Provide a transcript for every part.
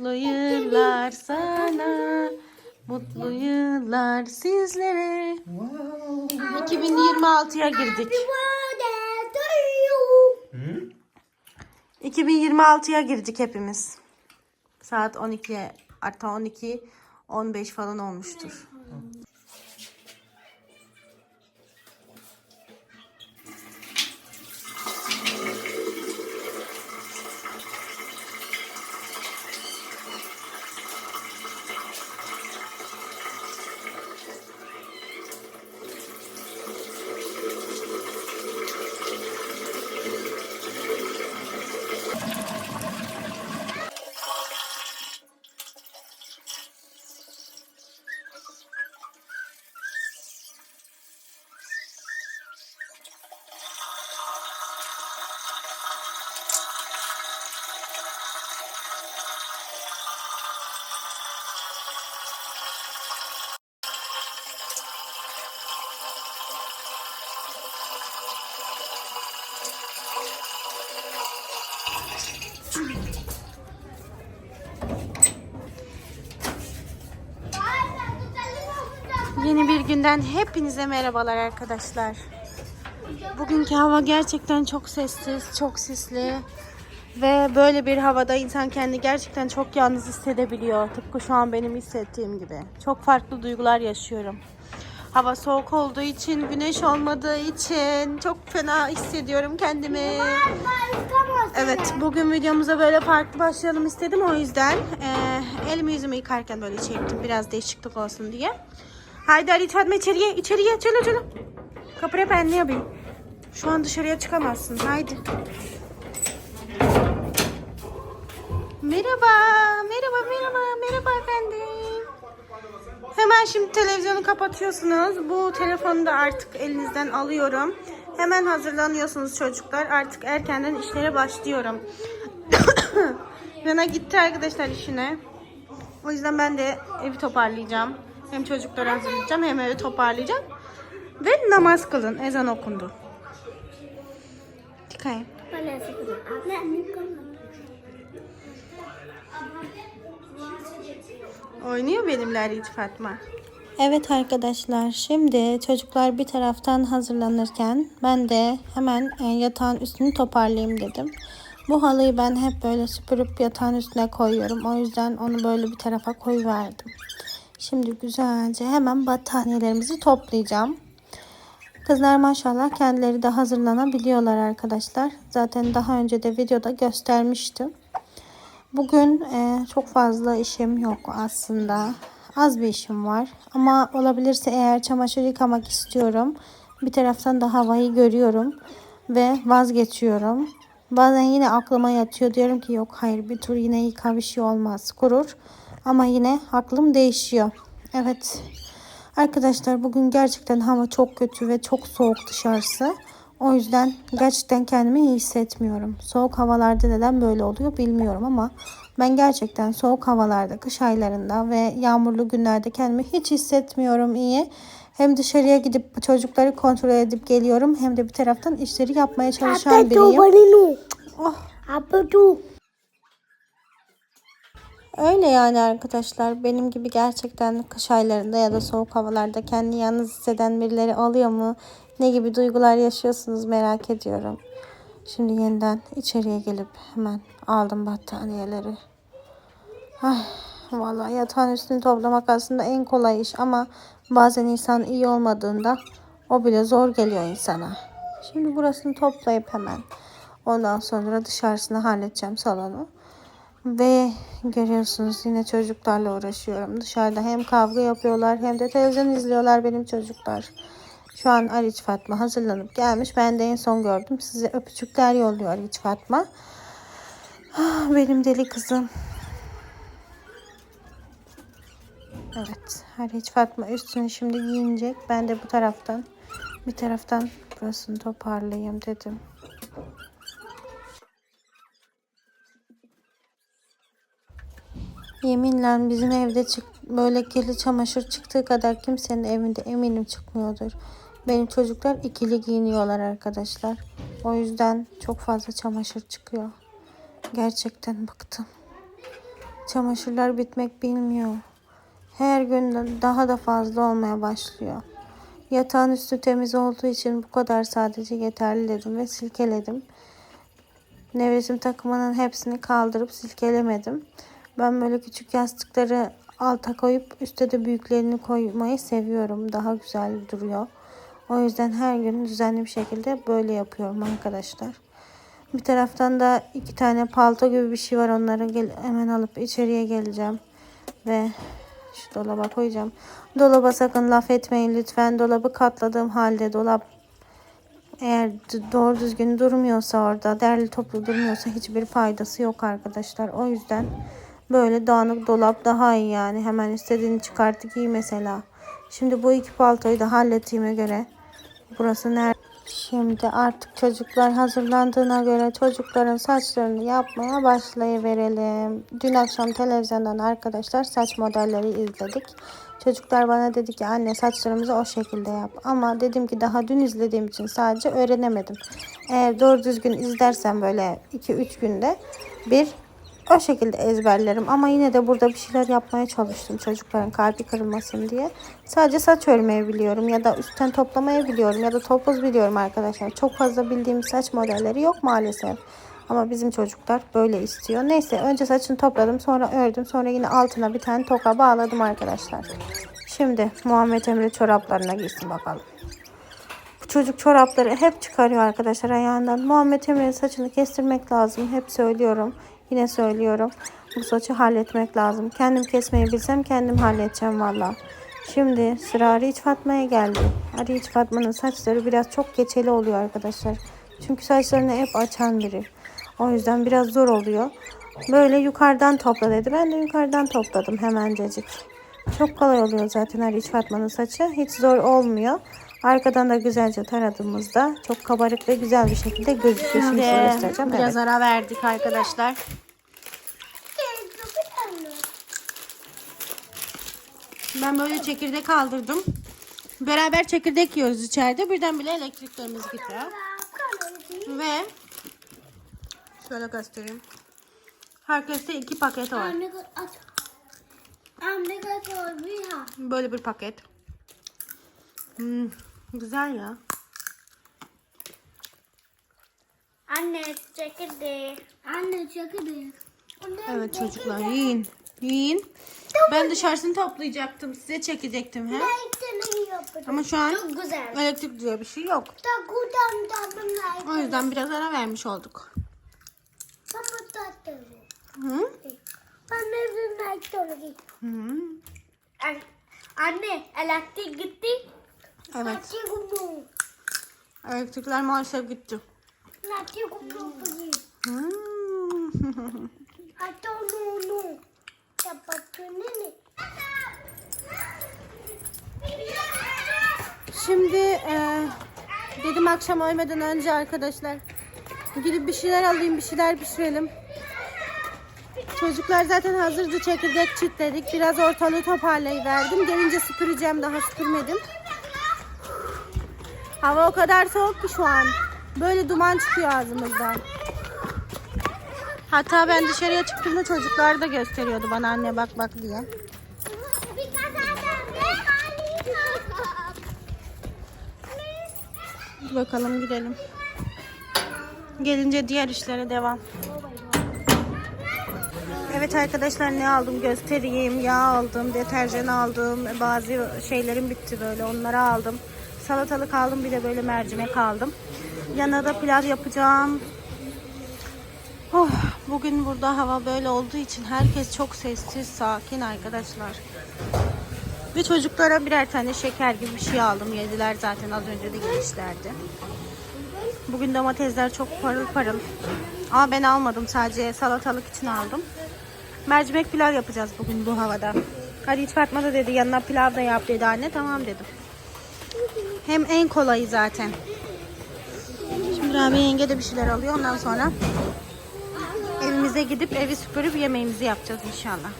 Mutlu yıllar sana. Mutlu yıllar sizlere. 2026'ya girdik. 2026'ya girdik hepimiz. Saat 12'ye hatta 12 15 falan olmuştur. Yeni bir günden hepinize merhabalar arkadaşlar. Bugünkü hava gerçekten çok sessiz, çok sisli. Ve böyle bir havada insan kendi gerçekten çok yalnız hissedebiliyor. Tıpkı şu an benim hissettiğim gibi. Çok farklı duygular yaşıyorum. Hava soğuk olduğu için, güneş olmadığı için çok fena hissediyorum kendimi. Evet, bugün videomuza böyle farklı başlayalım istedim. O yüzden eee elimi yüzümü yıkarken böyle çektim. Biraz değişiklik olsun diye. Haydi Ali Fatma içeriye, içeriye, çöle çöle. Kapıya ben ne yapayım? Şu an dışarıya çıkamazsın. Haydi. Merhaba, merhaba, merhaba, merhaba efendim. Hemen şimdi televizyonu kapatıyorsunuz. Bu telefonu da artık elinizden alıyorum. Hemen hazırlanıyorsunuz çocuklar. Artık erkenden işlere başlıyorum. Yana gitti arkadaşlar işine. O yüzden ben de evi toparlayacağım. Hem çocukları hazırlayacağım hem evi toparlayacağım. Ve namaz kılın. Ezan okundu. Çıkayım. Oynuyor benimle hiç Fatma. Evet arkadaşlar şimdi çocuklar bir taraftan hazırlanırken ben de hemen e, yatağın üstünü toparlayayım dedim. Bu halıyı ben hep böyle süpürüp yatağın üstüne koyuyorum. O yüzden onu böyle bir tarafa koyuverdim. Şimdi güzelce hemen battaniyelerimizi toplayacağım. Kızlar maşallah kendileri de hazırlanabiliyorlar arkadaşlar. Zaten daha önce de videoda göstermiştim. Bugün e, çok fazla işim yok aslında. Az bir işim var. Ama olabilirse eğer çamaşır yıkamak istiyorum. Bir taraftan da havayı görüyorum. Ve vazgeçiyorum. Bazen yine aklıma yatıyor. Diyorum ki yok hayır bir tur yine yıka bir şey olmaz. Kurur. Ama yine aklım değişiyor. Evet. Arkadaşlar bugün gerçekten hava çok kötü ve çok soğuk dışarısı. O yüzden gerçekten kendimi iyi hissetmiyorum. Soğuk havalarda neden böyle oluyor bilmiyorum ama ben gerçekten soğuk havalarda, kış aylarında ve yağmurlu günlerde kendimi hiç hissetmiyorum iyi. Hem dışarıya gidip çocukları kontrol edip geliyorum hem de bir taraftan işleri yapmaya çalışan biriyim. Oh. Öyle yani arkadaşlar. Benim gibi gerçekten kış aylarında ya da soğuk havalarda kendi yalnız hisseden birileri oluyor mu? Ne gibi duygular yaşıyorsunuz merak ediyorum. Şimdi yeniden içeriye gelip hemen aldım battaniyeleri. Ay, vallahi yatağın üstünü toplamak aslında en kolay iş ama bazen insan iyi olmadığında o bile zor geliyor insana. Şimdi burasını toplayıp hemen ondan sonra dışarısını halledeceğim salonu. Ve görüyorsunuz yine çocuklarla uğraşıyorum. Dışarıda hem kavga yapıyorlar hem de televizyon izliyorlar benim çocuklar. Şu an Ariç Fatma hazırlanıp gelmiş. Ben de en son gördüm. Size öpücükler yolluyor Ariç Fatma. Ah, Benim deli kızım. Evet. Ariç Fatma üstünü şimdi giyinecek. Ben de bu taraftan bir taraftan burasını toparlayayım dedim. Yeminle bizim evde çık böyle kirli çamaşır çıktığı kadar kimsenin evinde eminim çıkmıyordur. Benim çocuklar ikili giyiniyorlar arkadaşlar. O yüzden çok fazla çamaşır çıkıyor. Gerçekten bıktım. çamaşırlar bitmek bilmiyor. Her gün daha da fazla olmaya başlıyor. Yatağın üstü temiz olduğu için bu kadar sadece yeterli dedim ve silkeledim. Nevresim takımının hepsini kaldırıp silkelemedim. Ben böyle küçük yastıkları alta koyup üstte de büyüklerini koymayı seviyorum. Daha güzel duruyor. O yüzden her gün düzenli bir şekilde böyle yapıyorum arkadaşlar. Bir taraftan da iki tane palto gibi bir şey var. Onları gel hemen alıp içeriye geleceğim. Ve şu dolaba koyacağım. Dolaba sakın laf etmeyin lütfen. Dolabı katladığım halde dolap eğer doğru düzgün durmuyorsa orada, derli toplu durmuyorsa hiçbir faydası yok arkadaşlar. O yüzden böyle dağınık dolap daha iyi yani. Hemen istediğini çıkarttı giy mesela. Şimdi bu iki paltoyu da hallettiğime göre burası nerede? Şimdi artık çocuklar hazırlandığına göre çocukların saçlarını yapmaya başlayıverelim. Dün akşam televizyondan arkadaşlar saç modelleri izledik. Çocuklar bana dedi ki anne saçlarımızı o şekilde yap. Ama dedim ki daha dün izlediğim için sadece öğrenemedim. Eğer doğru düzgün izlersem böyle 2-3 günde bir o şekilde ezberlerim. Ama yine de burada bir şeyler yapmaya çalıştım çocukların kalbi kırılmasın diye. Sadece saç örmeyi biliyorum ya da üstten toplamayı biliyorum ya da topuz biliyorum arkadaşlar. Çok fazla bildiğim saç modelleri yok maalesef. Ama bizim çocuklar böyle istiyor. Neyse önce saçını topladım sonra ördüm sonra yine altına bir tane toka bağladım arkadaşlar. Şimdi Muhammed Emre çoraplarına giysin bakalım. Bu çocuk çorapları hep çıkarıyor arkadaşlar ayağından. Muhammed Emre'nin saçını kestirmek lazım. Hep söylüyorum. Yine söylüyorum. Bu saçı halletmek lazım. Kendim kesmeyi bilsem kendim halledeceğim valla. Şimdi sıra Ariç Fatma'ya geldi. Ariç Fatma'nın saçları biraz çok geçeli oluyor arkadaşlar. Çünkü saçlarını hep açan biri. O yüzden biraz zor oluyor. Böyle yukarıdan topla dedi. Ben de yukarıdan topladım hemencecik. Çok kolay oluyor zaten Ariç Fatma'nın saçı. Hiç zor olmuyor. Arkadan da güzelce taradığımızda çok kabarık ve güzel bir şekilde gözüküyor. Şimdi size göstereceğim. Biraz Evet. ara verdik arkadaşlar. Ben böyle çekirdek aldırdım. Beraber çekirdek yiyoruz içeride. Birden bile elektriklerimiz gidiyor. Ve şöyle göstereyim. Herkeste iki paket var. Böyle bir paket. Hmm, güzel ya. Anne çekirdeği. Anne çekirdeği. Evet çocuklar yiyin. Yiyin. Ben dışarısını toplayacaktım. Size çekecektim he. Ama şu an Çok güzel. elektrik diye bir şey yok. O yüzden biraz ara vermiş olduk. Hı? Hı. Anne elektrik gitti. Evet. Elektrikler maalesef gitti. İni. Şimdi e, dedim akşam ölmeden önce arkadaşlar gidip bir şeyler alayım bir şeyler pişirelim. Çocuklar zaten hazırdı çekirdek çitledik. Biraz ortalığı toparlayıverdim. Gelince süpüreceğim daha süpürmedim. Hava o kadar soğuk ki şu an. Böyle duman çıkıyor ağzımızdan. Hatta ben dışarıya çıktığımda çocuklar da gösteriyordu bana anne bak bak diye. Bakalım gidelim. Gelince diğer işlere devam. Evet arkadaşlar ne aldım göstereyim. Yağ aldım, deterjan aldım. Bazı şeylerim bitti böyle onları aldım. Salatalık aldım bir de böyle mercimek aldım. Yanına da pilav yapacağım. Oh, bugün burada hava böyle olduğu için herkes çok sessiz, sakin arkadaşlar. Ve çocuklara birer tane şeker gibi bir şey aldım. Yediler zaten az önce de girişlerdi. Bugün domatesler çok parıl parıl. Ama ben almadım sadece salatalık için aldım. Mercimek pilav yapacağız bugün bu havada. Hadi hiç Fatma da dedi yanına pilav da yap dedi anne. Tamam dedim. Hem en kolayı zaten. Şimdi Rabia yenge de bir şeyler alıyor. Ondan sonra evimize gidip evi süpürüp yemeğimizi yapacağız inşallah.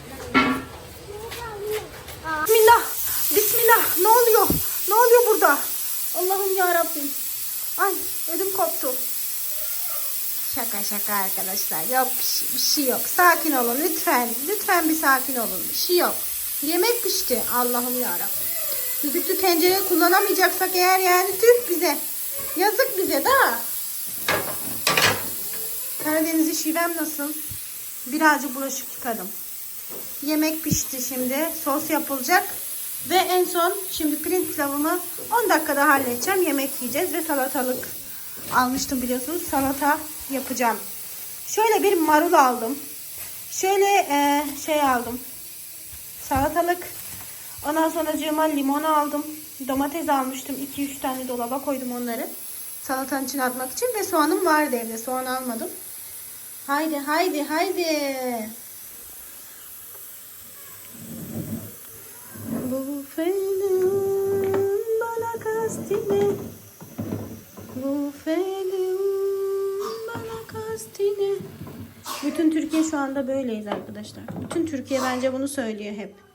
Bismillah. Bismillah. Ne oluyor? Ne oluyor burada? Allah'ım ya Rabbim. Ay ödüm koptu. Şaka şaka arkadaşlar. Yok bir şey, bir şey yok. Sakin olun lütfen. Lütfen bir sakin olun. Bir şey yok. Yemek pişti. Allah'ım yarabbim. Düdüklü tencere kullanamayacaksak eğer yani tüh bize. Yazık bize da. Karadenizli şivem nasıl? Birazcık bulaşık yıkadım. Yemek pişti şimdi. Sos yapılacak. Ve en son şimdi pirinç pilavımı 10 dakikada halledeceğim. Yemek yiyeceğiz ve salatalık almıştım biliyorsunuz. Salata yapacağım. Şöyle bir marul aldım. Şöyle e, şey aldım. Salatalık. Ondan sonra cığıma limon aldım. Domates almıştım. 2-3 tane dolaba koydum onları. Salatanın içine atmak için ve soğanım vardı evde. Soğan almadım. Haydi haydi haydi. Bu felum bana kastine Bu felum bana kastine Bütün Türkiye şu anda böyleyiz arkadaşlar. Bütün Türkiye bence bunu söylüyor hep.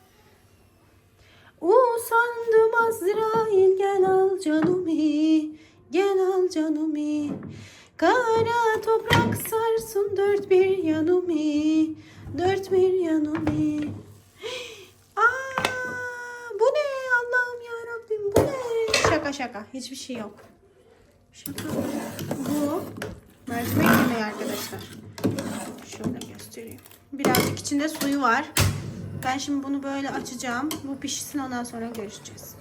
Dört bir yanımı Aa, bu ne Allah'ım ya Rabbim bu ne? Şaka şaka hiçbir şey yok. Şaka. Bu mercimek yemeği arkadaşlar. Şöyle göstereyim. Birazcık içinde suyu var. Ben şimdi bunu böyle açacağım. Bu pişsin ondan sonra görüşeceğiz.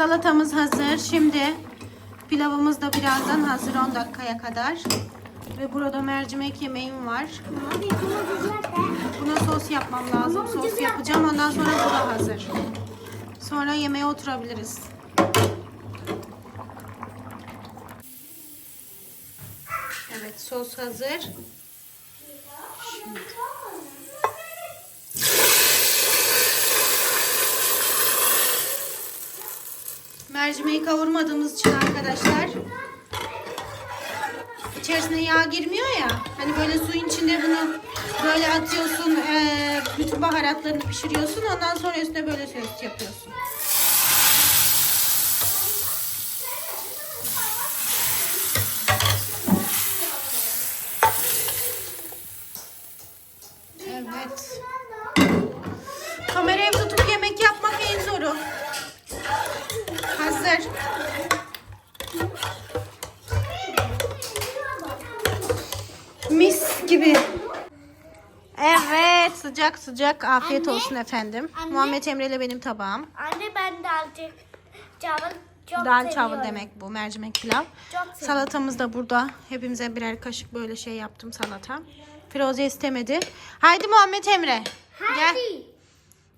Salatamız hazır. Şimdi pilavımız da birazdan hazır 10 dakikaya kadar. Ve burada mercimek yemeğim var. Buna sos yapmam lazım. Sos yapacağım. Ondan sonra bu da hazır. Sonra yemeğe oturabiliriz. Evet sos hazır. Şimdi. Mercimeği kavurmadığımız için arkadaşlar içerisine yağ girmiyor ya. Hani böyle suyun içinde bunu böyle atıyorsun, eee, bütün baharatlarını pişiriyorsun. Ondan sonra üstüne böyle sos yapıyorsun. gibi. Evet sıcak sıcak afiyet Anne, olsun efendim. anne. Muhammed Emre ile benim tabağım. Anne ben dalcı. Çavul çok Dal çavı demek bu mercimek pilav. Salatamız da burada. Hepimize birer kaşık böyle şey yaptım salata. Firoze istemedi. Haydi Muhammed Emre. Gel.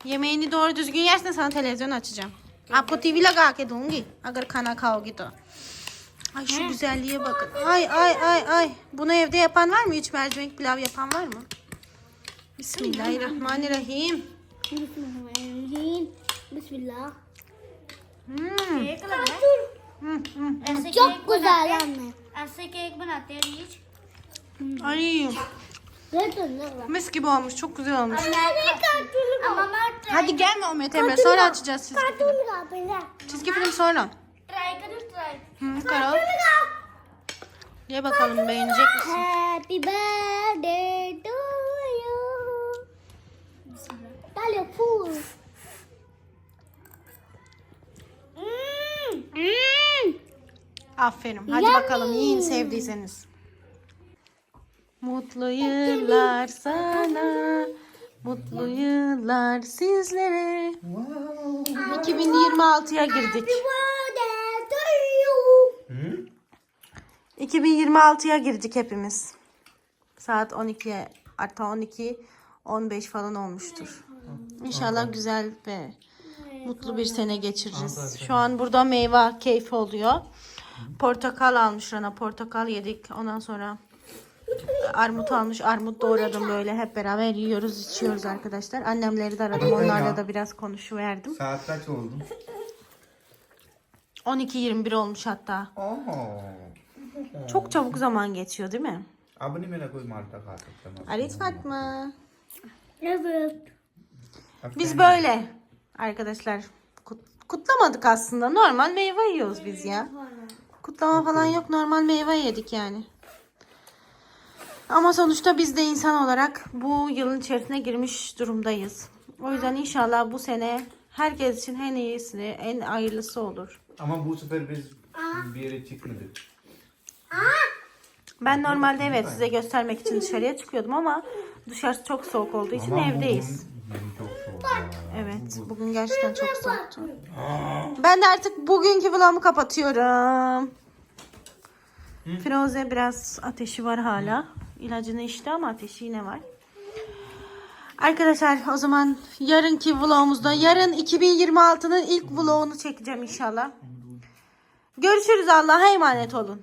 Yemeğini doğru düzgün yersen sana televizyon açacağım. Apo TV laga ke dungi. Agar khana khaogi to. Ay şu güzelliğe bakın. Ay ay ay ay. Bunu evde yapan var mı? Hiç mercimek pilav yapan var mı? Bismillahirrahmanirrahim. Bismillahirrahmanirrahim. Bismillah. Hmm. Cake लग रहा है Hmm, hmm. ऐसे Çok cake güzel बनाते हैं anne. ऐसे cake बनाते हैं reach Ay Ne dön ne var? mis gibi olmuş. Çok güzel olmuş. अम्मा मैं Hadi gel Muhammed Emre. Sonra açacağız çizgi film. Kartonu da böyle. Çizgi film sonra. Try try. Hı, Ye bakalım beğenecek misin? Happy birthday to you. Dalya full. Hmm. Hmm. Aferin. Hadi Yummy. bakalım yiyin sevdiyseniz. Mutlu yıllar sana. Mutlu yıllar sizlere. 2026'ya girdik. 2026'ya girdik hepimiz. Saat 12'ye hatta 12 15 falan olmuştur. İnşallah güzel ve mutlu bir sene geçiririz. Şu an burada meyve keyfi oluyor. Portakal almış Rana. Portakal yedik. Ondan sonra armut almış. Armut doğradım böyle. Hep beraber yiyoruz, içiyoruz arkadaşlar. Annemleri de aradım. Onlarla da biraz konuşuverdim. Saat kaç oldu? 12-21 olmuş hatta. Oho. Çok çabuk zaman geçiyor değil mi? अब नहीं मेरा कोई मारता खा सकता मैं Alit Fatma. Evet. अब Biz böyle arkadaşlar kut- kutlamadık aslında. Normal meyve yiyoruz biz ya. Kutlama falan yok. Normal meyve yedik yani. Ama sonuçta biz de insan olarak bu yılın içerisine girmiş durumdayız. O yüzden inşallah bu sene herkes için en iyisi, en hayırlısı olur. Ama bu sefer biz bir yere çıkmadık. Ben normalde evet size göstermek için dışarıya çıkıyordum ama dışarısı çok soğuk olduğu için Ama evdeyiz. bugün çok soğuk ya. Evet, bugün gerçekten çok soğuktu. Ben de artık bugünkü vlogumu kapatıyorum. Firoze biraz ateşi var hala. İlacını içti ama ateşi yine var. Arkadaşlar o zaman yarınki vlogumuzda yarın 2026'nın ilk vlogunu çekeceğim inşallah. Görüşürüz. Allah'a emanet olun.